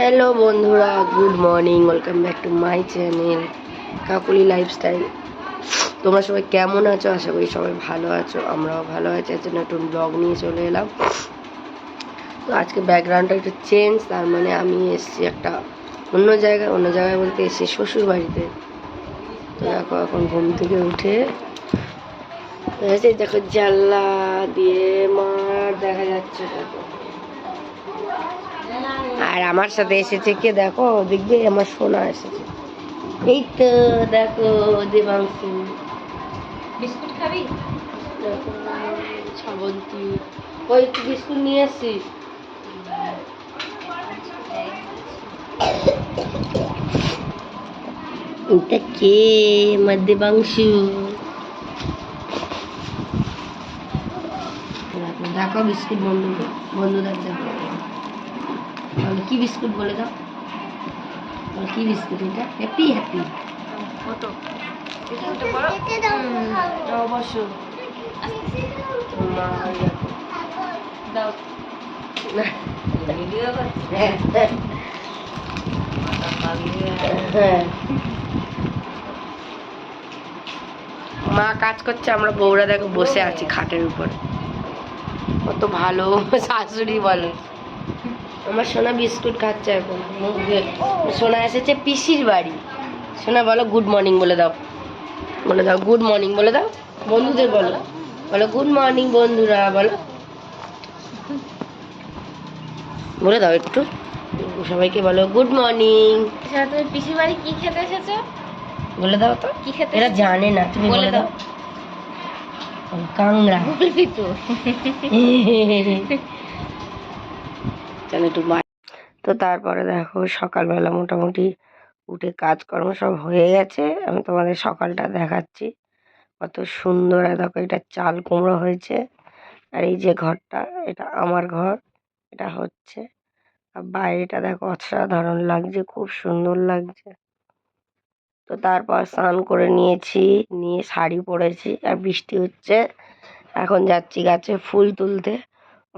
Hello বন্ধুরা good morning welcome back to my channel Kakuli lifestyle তোমরা সবাই কেমন আছো? আশা করি সবাই ভালো আছো, আমরাও ভালো আছি। আজকে নতুন ব্লগ নিয়ে চলে এলাম। তো আজকে ব্যাকগ্রাউন্ডটা একটু চেঞ্জ তার মানে আমি এসেছি একটা অন্য জায়গায়। অন্য জায়গায় বলতে এসেছি শ্বশুর বাড়িতে তো দেখো, এখন ঘুম থেকে উঠে দেখো জানলা দিয়ে মার দেখা যাচ্ছে। দেখো। আর আমার সাথে এসেছে কে দেখো? দেখবে আমার সোনা এসেছে। এই তো দেখো দেবাংশু। বিস্কুট খাবি? দেখো, শ্রাবন্তী ওই বিস্কুট নিয়ে এসছিস এটা কে? আমার দেবাংশু। দেখো, বিস্কুট বন্ধু বন্ধুদের দেখো। কি বিস্কুট বলে দাও? কি বিস্কুট এটা? হ্যাপি হ্যাপি কত হ্যাঁ মা, কাজ করছে, আমরা বউরা দেখো বসে আছি খাটের উপর। কত ভালো শাশুড়ি বলো। আমার সোনা বিস্কুট খাচ্ছে এখন। সোনা এসেছে পিসির বাড়ি। সোনা বলো গুড মর্নিং বলে দাও। বলে দাও গুড মর্নিং বলে দাও। বন্ধুদের বলো। বলো গুড মর্নিং বন্ধুরা বলো। বলে দাও একটু। সবাইকে বলো গুড মর্নিং আচ্ছা তুমি পিসির বাড়ি কি খেতে এসেছ? বলে দাও তো। কি খেতে এরা জানে না তুমি বলে দাও। কাংড়া। বলবি তো চলো একটু তো তারপরে দেখো সকালবেলা মোটামুটি উঠে কাজকর্ম সব হয়ে গেছে। আমি তোমাদের সকালটা দেখাচ্ছি। কত সুন্দর দেখো এটা চাল কুমড়ো হয়েছে। আর এই যে ঘরটা, এটা আমার ঘর, এটা হচ্ছে। আর বাইরেটা দেখো অসাধারণ লাগছে, খুব সুন্দর লাগছে। তো তারপর স্নান করে নিয়েছি, নিয়ে শাড়ি পরেছি। আর বৃষ্টি হচ্ছে, এখন যাচ্ছি গাছে ফুল তুলতে।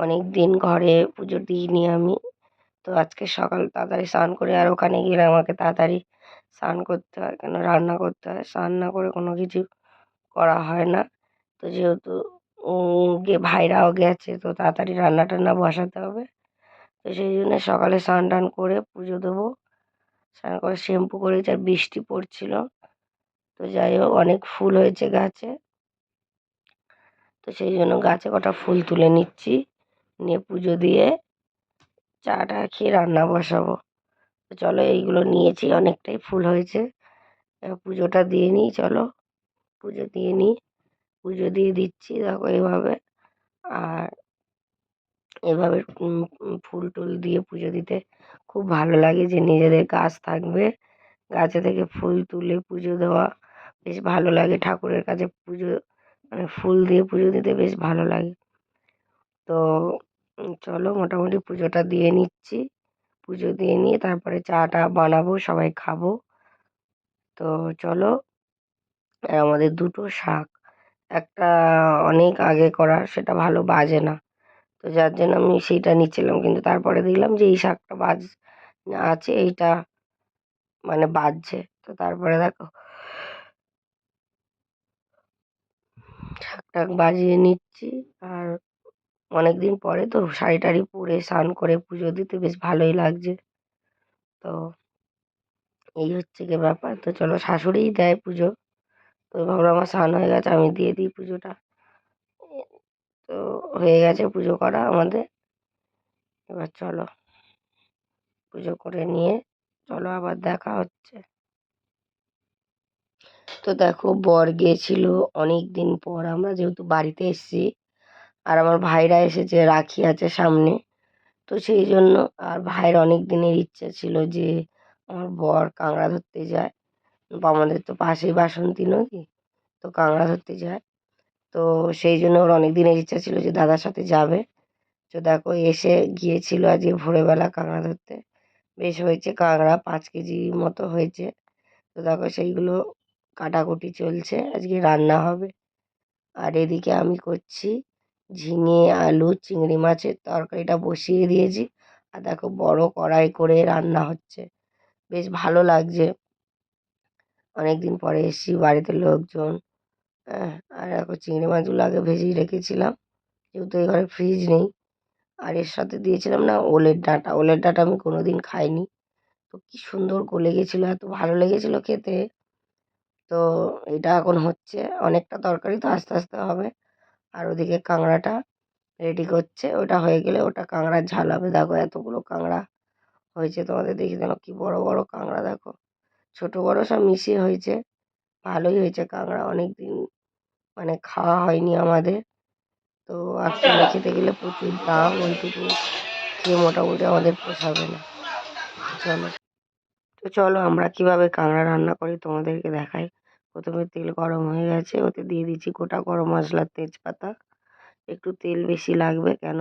অনেক দিন ঘরে পুজো দিইনি আমি। তো আজকে সকাল তাড়াতাড়ি স্নান করে আর ওখানে গেলে আমাকে তাড়াতাড়ি স্নান করতে হয়, কেন রান্না করতে হয়? স্নান না করে কোনো কিছু করা হয় না। তো যেহেতু গে, ভাইরাও গেছে তো তাড়াতাড়ি রান্না টান্না বসাতে হবে। তো সেই জন্য সকালে স্নান টান করে পুজো দেবো। স্নান করে শ্যাম্পু করেছি আর বৃষ্টি পড়ছিল। তো যাই হোক, অনেক ফুল হয়েছে গাছে। তো সেই জন্য গাছে কটা ফুল তুলে নিচ্ছি। নিয়ে পুজো দিয়ে চাটা খেয়ে রান্না বসাবো। তো চলো এইগুলো নিয়েছি, অনেকটাই ফুল হয়েছে। পুজোটা দিয়ে নিই, চলো। পুজো দিয়ে নিই। পুজো দিয়ে দিচ্ছি, দেখো এইভাবে আর এভাবে ফুল টুল দিয়ে পুজো দিতে খুব ভালো লাগে যে নিজেদের গাছ থাকবে। গাছে থেকে ফুল তুলে পুজো দেওয়া বেশ ভালো লাগে। ঠাকুরের কাছে পুজো মানে ফুল দিয়ে পুজো দিতে বেশ ভালো লাগে। তো চলো মোটামুটি পুজোটা দিয়ে নিচ্ছি। পুজো দিয়ে নিয়ে তারপরে চাটা বানাবো, সবাই খাব। তো চলো, আমাদের দুটো শাক। একটা অনেক আগে করা, সেটা ভালো বাজে না। তো যার জন্য আমি সেইটা নিচ্ছিলাম, কিন্তু তারপরে দেখলাম যে এই শাকটা বাজ, আছে, এইটা মানে বাজছে। তো তারপরে দেখো শাক টাক বাজিয়ে নিচ্ছি, আর অনেক দিন পরে তো শাড়ি টাড়ি পরে স্নান করে পুজো দিতে বেশ ভালোই লাগছে। তো এই হচ্ছে গিয়ে ব্যাপার। তো চলো শাশুড়িই দেয় পুজো। তো ভাবলাম আমার স্নান হয়ে গেছে, আমি দিয়ে দিই পুজোটা। তো হয়ে গেছে পুজো করা আমাদের। এবার চলো পুজো করে নিয়ে চলো আবার দেখা হচ্ছে। তো দেখো বর গিয়েছিল অনেক দিন পর। আমরা যেহেতু বাড়িতে এসেছি আর আমার ভাইরা এসেছে, রাখি আছে সামনে। তো সেই জন্য আর ভাইয়ের অনেক দিনের ইচ্ছা ছিল যে আমার বর কাঁকড়া ধরতে যায়। বা আমাদের তো পাশেই বাসন্তী নদী, তো কাঁকড়া ধরতে যায়। তো সেই জন্য ওর অনেক দিনের ইচ্ছা ছিল যে দাদার সাথে যাবে। তো দেখো এসে গিয়েছিল আজকে ভোরবেলা কাঁকড়া ধরতে। বেশ হয়েছে, কাঁকড়া পাঁচ কেজি মতো হয়েছে। তো দেখো সেইগুলো কাটাকুটি চলছে, আজকে রান্না হবে। আর এদিকে আমি করছি ঝিঙে, আলু, চিংড়ি মাছের তরকারিটা বসিয়ে দিয়েছি। আর দেখো বড় কড়াই করে রান্না হচ্ছে। বেশ ভালো লাগছে। অনেকদিন পরে এসেছি বাড়িতে লোকজন। হ্যাঁ আর দেখো চিংড়ি মাছগুলো আগে ভেজেই রেখেছিলাম। যেহেতু এই ঘরে ফ্রিজ নেই। আর এর সাথে দিয়েছিলাম না ওলের ডাঁটা। ওলের ডাঁটা আমি কোনো দিন খাইনি। তো কি সুন্দর গলে গেছিল এত ভালো লেগেছিলো খেতে। তো এটা এখন হচ্ছে। অনেকটা তরকারি তো আস্তে আস্তে হবে। আর ওদিকে কাঁকড়াটা রেডি করছে। ওটা হয়ে গেলে ওটা কাঁকড়ার ঝাল হবে। দেখো এতগুলো কাঁকড়া হয়েছে তোমাদের দেখি যেন কি বড় বড় কাঁকড়া দেখো। ছোট বড় সব মিশিয়ে হয়েছে। ভালোই হয়েছে কাঁকড়া। অনেক দিন মানে খাওয়া হয়নি আমাদের। তো একসঙ্গে খেতে গেলে প্রচুর দাম। ওইটুকু খেয়ে মোটামুটি আমাদের পোষাবে না। চলো। তো চলো আমরা কীভাবে কাঁকড়া রান্না করি তোমাদেরকে দেখাই। প্রথমে তেল গরম হয়ে গেছে, ওতে দিয়ে দিচ্ছি গোটা গরম মশলা তেজপাতা। একটু তেল বেশি লাগবে কেন?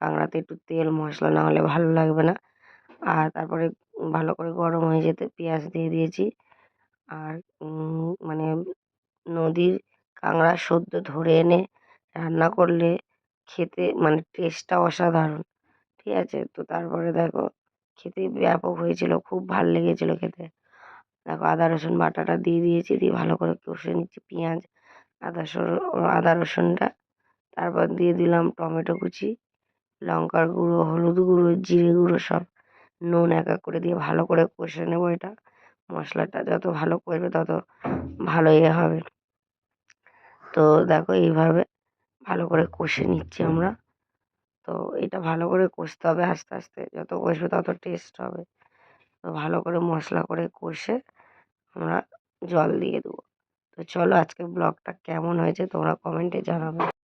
কাঁকড়াতে একটু তেল মশলা না হলে ভালো লাগবে না। আর তারপরে ভালো করে গরম হয়ে যেতে পেঁয়াজ দিয়ে দিয়েছি। আর মানে নদীর কাঁকড়া সদ্য ধরে এনে রান্না করলে খেতে মানে টেস্টটা অসাধারণ। ঠিক আছে? তো তারপরে দেখো, খেতে ব্যাপক হয়েছিল, খুব ভালো লেগেছিল খেতে। দেখো আদা, রসুন বাটাটা দিয়ে দিয়েছি, দিয়ে ভালো করে কষে নিচ্ছি, পেঁয়াজ, আদা আদা, রসুনটা। তারপর দিয়ে দিলাম টমেটো কুচি, লঙ্কার গুঁড়ো, হলুদ গুঁড়ো, জিরে গুঁড়ো, সব নুন এক এক করে দিয়ে ভালো করে কষে নেব এটা। মশলাটা যত ভালো করবে তত ভালো ইয়ে হবে। তো দেখো এইভাবে ভালো করে কষে নিচ্ছি আমরা। তো এটা ভালো করে কষতে হবে আস্তে আস্তে, যত কষবে তত টেস্ট হবে। তো ভালো করে মশলা করে কষে আমরা জল দিয়ে দেবো। তো চলো আজকে ব্লগটা কেমন হয়েছে তোমরা কমেন্টে জানাবে।